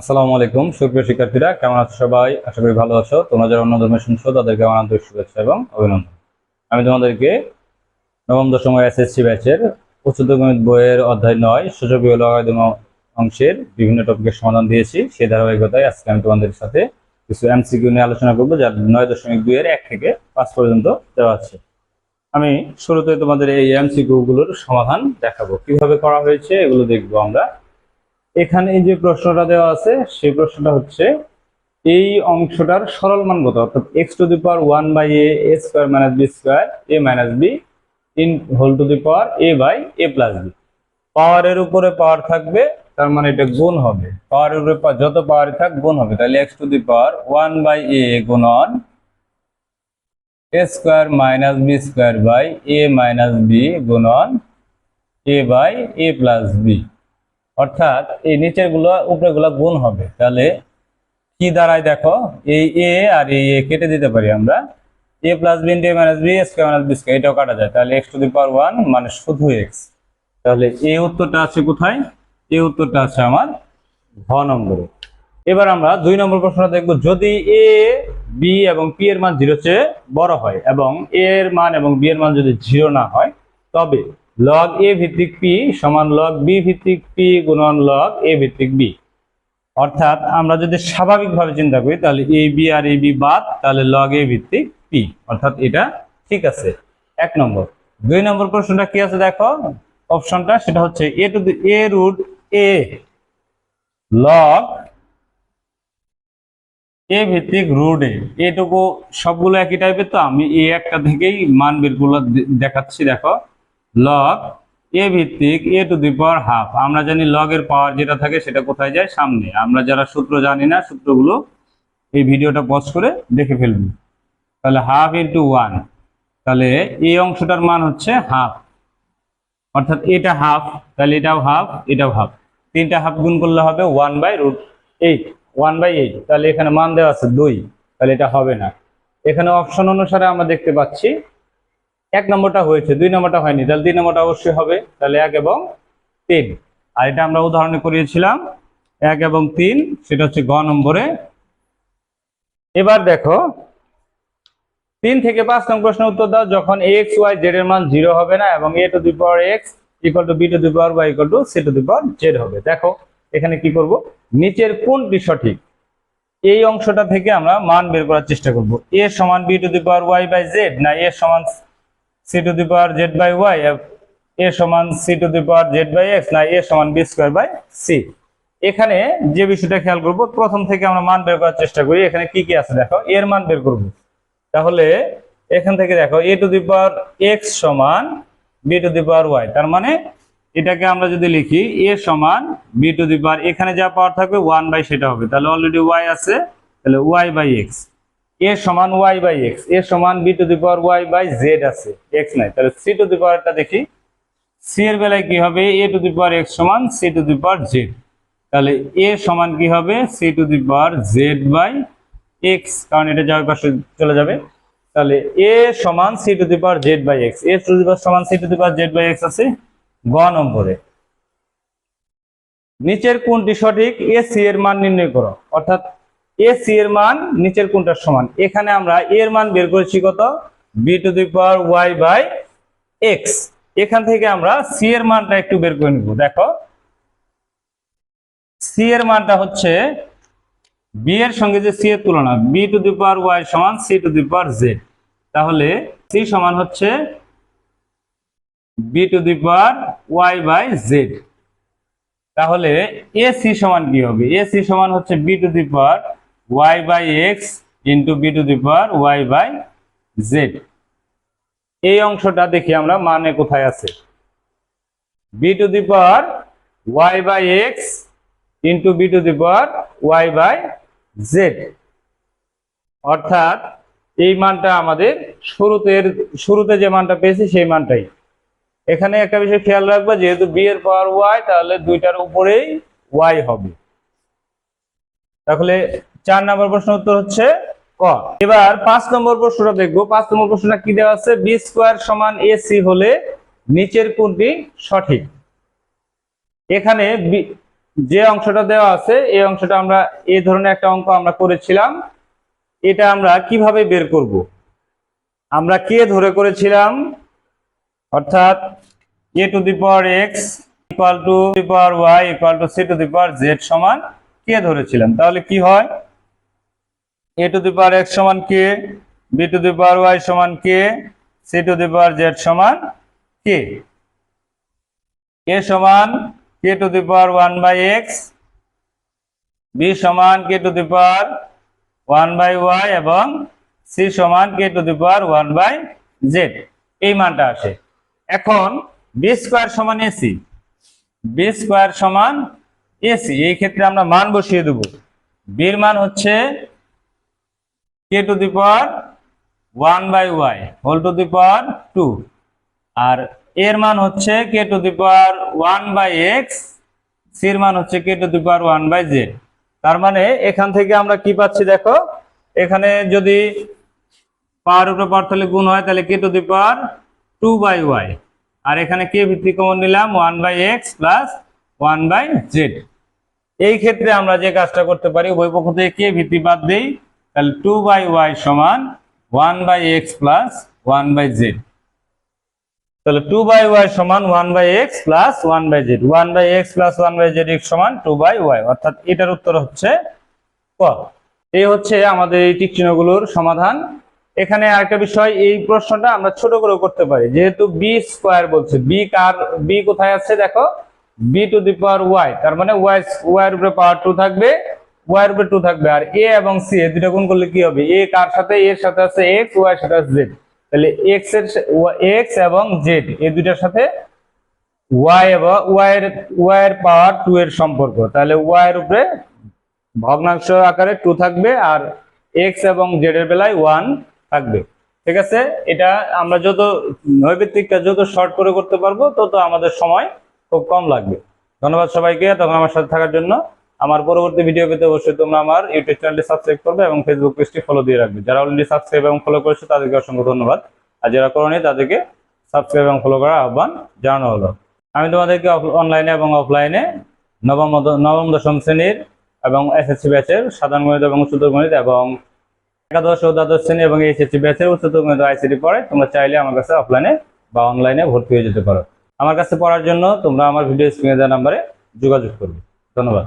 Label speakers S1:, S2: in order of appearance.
S1: আসসালামু আলাইকুম। সুপ্রিয় শিক্ষার্থীরা, কেমন আছো সবাই? আশা করি ভালো আছো। তোমরা যারা অন্য ধর্মের শুনছো, তাদেরকে আমার আন্তরিক শুভেচ্ছা এবং অভিনন্দন। আমি তোমাদেরকে নবম দশম এসএসসি ব্যাচের উচ্চতর গণিত বইয়ের অধ্যায় নয় লগারিদম অংশের বিভিন্ন টপিকের সমাধান দিয়েছি। সেই ধারাবাহিকতায় আজকে আমি তোমাদের সাথে কিছু এমসিকিউ নিয়ে আলোচনা করব যার নয় দশমিক দুই এর এক থেকে পাঁচ পর্যন্ত দেওয়া আছে। আমি শুরুতে তোমাদের এই এমসিকিউ গুলোর সমাধান দেখাবো। কীভাবে করা হয়েছে, এগুলো দেখব আমরা। এখানে যে প্রশ্নটা দেওয়া আছে, সেই প্রশ্নটা হচ্ছে, এই অংশটার সরল মান কত? অর্থাৎ X to the power one by A A square minus B square A minus B in whole to the power A by A plus B পাওয়ারের উপরে পাওয়ার থাকবে, তার মানে এটা গুণ হবে। পাওয়ারের উপরে যত পাওয়ার থাক, গুণ হবে। তাহলে X to the power one by A গুণন A square minus B square by A minus B গুণন A by A plus B অর্থাৎ এই নিচেরগুলো উপরে গুলো গুণ হবে। তাহলে কি দাঁড়ায় দেখো? এই এ আর এই এ কেটে দিতে পারি আমরা। A plus B into A minus B square minus B square এটাও কাটা যায়। তাহলে X to the power one মানে শুধু এক্স তাহলে এ উত্তরটা আছে কোথায়? এ উত্তরটা আছে আমার ঘ নম্বরে। এবার আমরা দুই নম্বর প্রশ্নটা দেখব। যদি এ বি এবং পি এর মান জিরো চেয়ে বড় হয় এবং এ এর মান এবং বি এর মান যদি জিরো না হয়, তবে লগ এ ভিত্তিক পি সমান লগ বি ভিত্তিক পি গুণন লগ এ ভিত্তিক বি অর্থাৎ আমরা যদি স্বাভাবিকভাবে চিন্তা করি, তাহলে A B R A B বাদ, তাহলে লগ এ ভিত্তিক পি অর্থাৎ এটা ঠিক আছে। এক নম্বর। দুই নম্বর প্রশ্নটা কি আছে দেখো? অপশনটা সেটা হচ্ছে A to the A root A log A ভিত্তিক রুট এটুকু সবগুলো একই টাইপের তো, আমি এ একটা থেকেই মান বেরগুলো দেখাচ্ছি, দেখো। লগ এ ভিত্তিক এ টু দি পাওয়ার হাফ আমরা জানি লগ এর পাওয়ার যেটা থাকে সেটা কোথায় যায়? সামনে। আমরা যারা সূত্র জানি না, সূত্রগুলো এই ভিডিওটা পজ করে দেখে ফেলবি তাহলে হাফ ইন্টু ওয়ান তাহলে এই অংশটার মান হচ্ছে হাফ অর্থাৎ এটা হাফ তাহলে এটাও হাফ এটাও হাফ তিনটা হাফ গুণ করলে হবে one by root eight one by eight তাহলে এখানে মান দেওয়া আছে দুই। তাহলে এটা হবে না। এখানে অপশন অনুসারে আমরা দেখতে পাচ্ছি এক নম্বরটা হয়েছে, দুই নম্বরটা হয়নি, তাহলে তিন নম্বরটা অবশ্যই হবে, তাহলে এক এবং তিন। আর এটা আমরা উদাহরণে করিয়েছিলাম, এক এবং তিন, সেটা হচ্ছে গ নম্বরে। এবার দেখো, তিন থেকে পাঁচ নম্বর প্রশ্নের উত্তর দাও, যখন এক্স ওয়াই জেড এর মান জিরো হবে না, এবং A to the power X equal to B to the power Y equal to C to the power Z হবে। দেখো, এখানে কি করব? নিচের কোনটি সঠিক? এই অংশটা থেকে আমরা মান বের করার চেষ্টা করব। এ সমান B to the power Y by Z না এ সমান C to the power Z by Y A সমান C to the power Z by X না এ সমান বি স্কোয়ার বাই সি এখানে যে বিষয়টা খেয়াল করব, প্রথম থেকে আমরা মান বের করার চেষ্টা করি। এখানে কি কি আছে দেখো? এর মান বের করব। তাহলে এখান থেকে দেখো A to the power X সমান B to the power Y তার মানে এটাকে আমরা যদি লিখি এ সমান বি টু দি পাওয়ার এখানে যা পাওয়ার থাকবে ওয়ান বাই সেটা হবে। তাহলে অলরেডি ওয়াই আছে, তাহলে ওয়াই বাই এক্স এ সমান ওয়াই বাই এক্স এ সমান B to the power Y by Z আছে এক্স নাই। তাহলে সি টু দি পাওয়ারটা দেখি। সি এর বেলায় কি হবে? A to the power X সমান C to the power Z তাহলে এ সমান কি হবে? C to the power Z by X কারণ এটা যাওয়ার পাশে চলে যাবে। তাহলে এ সমান C to the power Z by X A to the power সমান C to the power Z by X আছে গ নম্বরে। নিচের কোনটি সঠিক? এ সি এর মান নির্ণয় করো। অর্থাৎ এ সি এর মান নিচের কোনটার সমান? এখানে আমরা এর মান বের করেছি কত? B to the power Y by X এখান থেকে আমরা সি এর মানটা একটু বের করে নিব। দেখো সি এর মানটা হচ্ছে বি এর সঙ্গে যে সি এর তুলনা B to the power Y সমান C to the power Z তাহলে সি সমান হচ্ছে B to the power Y by Z তাহলে এ সি সমান কি হবে? এ সি সমান হচ্ছে B to the power Y by X into B to the power Y by Z এই অংশটা দেখি আমরা মানে কোথায় আছে। B to the power Y by X into B to the power Y by Z অর্থাৎ এই মানটা আমাদের শুরুতে শুরুতে যে মানটা পেয়েছি সেই মানটাই। এখানে একটা বিষয় খেয়াল রাখবা, যেহেতু বি এর পাওয়ার ওয়াই তাহলে দুইটার উপরেই ওয়াই হবে। তাহলে চার নম্বর প্রশ্ন উত্তর হচ্ছে ক। এবার পাঁচ নম্বর প্রশ্নটা দেখব। পাঁচ নম্বর প্রশ্নটা কি দেওয়া আছে? বি স্কোয়ার সমান এ সি হলে নিচের কোনটি সঠিক? এখানে যে অংশটা দেওয়া আছে, এই অংশটা আমরা এই ধরনের একটা অঙ্ক আমরা করেছিলাম। এটা আমরা কীভাবে বের করব? আমরা কে ধরে করেছিলাম? অর্থাৎ A to the power X equal to the power Y equal to C to the power Z সমান কে ধরেছিলাম? তাহলে কি হয়? এ টু দি পাওয়ার এক্স সমান K B to the power Y সমান K C to the power Z সমান কে কে সমান K to the power one by X B সমান K to the power one by Y এবং C সমান K to the power one by Z এই মানটা আসে। এখন বি স্কোয়ার সমান এসি বি স্কোয়ার সমান এসি এই ক্ষেত্রে আমরা মান বসিয়ে দেব। বির মান হচ্ছে K to the power one by Y whole to the power two আর এর মান হচ্ছে K to the power one by X সির মান হচ্ছে K to the power one by Z তার মানে এখান থেকে আমরা কি পাচ্ছি দেখো? এখানে যদি পাওয়ার উপরে পাওয়ার তাহলে গুণ হয়, তাহলে K to the power two by Y আর এখানে কে ভিত্তি কমন নিলাম one by X plus one by Z এই ক্ষেত্রে আমরা যে কাজটা করতে পারি, উভয় পক্ষ থেকে কে ভিত্তি বাদ দেই। তাহলে টু বাই ওয়াই সমান one by X plus one by Z তাহলে টু বাই ওয়াই সমান one by X plus one by Z one by X plus one by Z X সমান টু বাই ওয়াই অর্থাৎ এটার উত্তর হচ্ছে ক। এই হচ্ছে আমাদের এই টিক চিহ্নগুলোর সমাধান। এখানে আরেকটা বিষয়, এই প্রশ্নটা আমরা ছোট করে করতে পারি। যেহেতু বি স্কোয়ার বলছে বি কার বি কোথায় আছে দেখো? B to the power Y তার মানে ওয়াই ওয়াই এর উপরে পাওয়ার টু থাকবে। ওয়াই এর উপরে টু থাকবে আর এ এবং সি এ দুটো গুণ করলে কি হবে? এ কার সাথে? এর সাথে আছে এক্স ওয়াই সাথে আছে জেড তাহলে এক্সের এক্স এবং জেড এই দুটার সাথে ওয়াই এবং ওয়াই এর ওয়াই এর পাওয়ার টু এর সম্পর্ক। তাহলে ওয়াই এর উপরে ভগ্নাংশ আকারে টু থাকবে আর এক্স এবং জেড এর বেলায় ওয়ান থাকবে। ঠিক আছে? এটা আমরা যত নৈবেত্তিকটা যত শর্ট করে করতে পারব, তত আমাদের সময় খুব কম লাগবে। ধন্যবাদ সবাইকে তখন আমার সাথে থাকার জন্য। আমার পরবর্তী ভিডিও পেতে অবশ্যই তোমরা আমার ইউটিউব চ্যানেলটি সাবস্ক্রাইব করবে এবং ফেসবুক পেজটি ফলো দিয়ে রাখবে। যারা অলরেডি সাবস্ক্রাইব এবং ফলো করেছে, তাদেরকে অসংখ্য ধন্যবাদ। আর যারা করেনি, তাদেরকে সাবস্ক্রাইব এবং ফলো করার আহ্বান জানানো হলো। আমি তোমাদেরকে অনলাইনে এবং অফলাইনে নবম নবম দশম শ্রেণির এবং এসএসসি ব্যাচের সাধারণ গণিত এবং উচ্চতর গণিত এবং একাদশ ও দ্বাদশ শ্রেণি এবং এইচএসসি ব্যাচের উচ্চতর গণিত আইসিটি পড়ে, তোমরা চাইলে আমার কাছে অফলাইনে বা অনলাইনে ভর্তি হয়ে যেতে পারো। আমার কাছে পড়ার জন্য তোমরা আমার ভিডিও স্ক্রিনে দেওয়া নাম্বারে যোগাযোগ করবে। ধন্যবাদ।